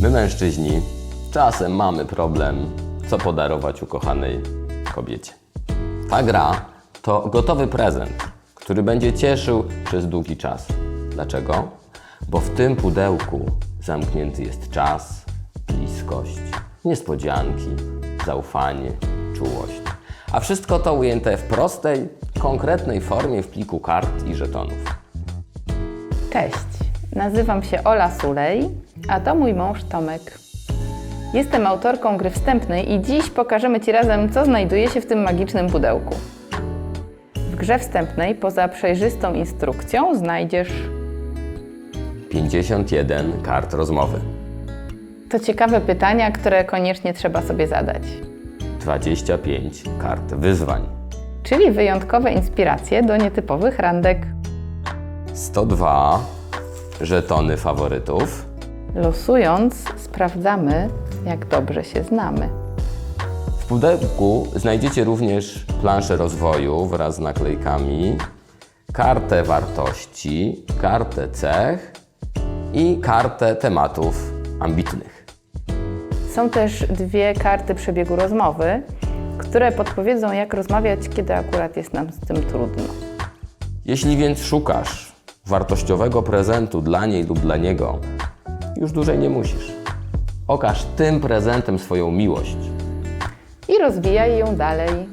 mężczyźni czasem mamy problem, co podarować ukochanej kobiecie. Ta gra to gotowy prezent, który będzie cieszył przez długi czas. Dlaczego? Bo w tym pudełku zamknięty jest czas, bliskość, niespodzianki, zaufanie, czułość. A wszystko to ujęte w prostej, konkretnej formie w pliku kart i żetonów. Cześć, nazywam się Ola Sulej, a to mój mąż Tomek. Jestem autorką gry wstępnej i dziś pokażemy Ci razem, co znajduje się w tym magicznym pudełku. W grze wstępnej, poza przejrzystą instrukcją, znajdziesz 51 kart rozmowy, to ciekawe pytania, które koniecznie trzeba sobie zadać. 25 kart wyzwań, Czyli wyjątkowe inspiracje do nietypowych randek. 102 żetony faworytów, Losując, sprawdzamy, jak dobrze się znamy. W pudełku znajdziecie również planszę rozwoju wraz z naklejkami, kartę wartości, kartę cech i kartę tematów ambitnych. Są też dwie karty przebiegu rozmowy, które podpowiedzą, jak rozmawiać, kiedy akurat jest nam z tym trudno. Jeśli więc szukasz wartościowego prezentu dla niej lub dla niego, już dłużej nie musisz. Okaż tym prezentem swoją miłość. I rozwijaj ją dalej.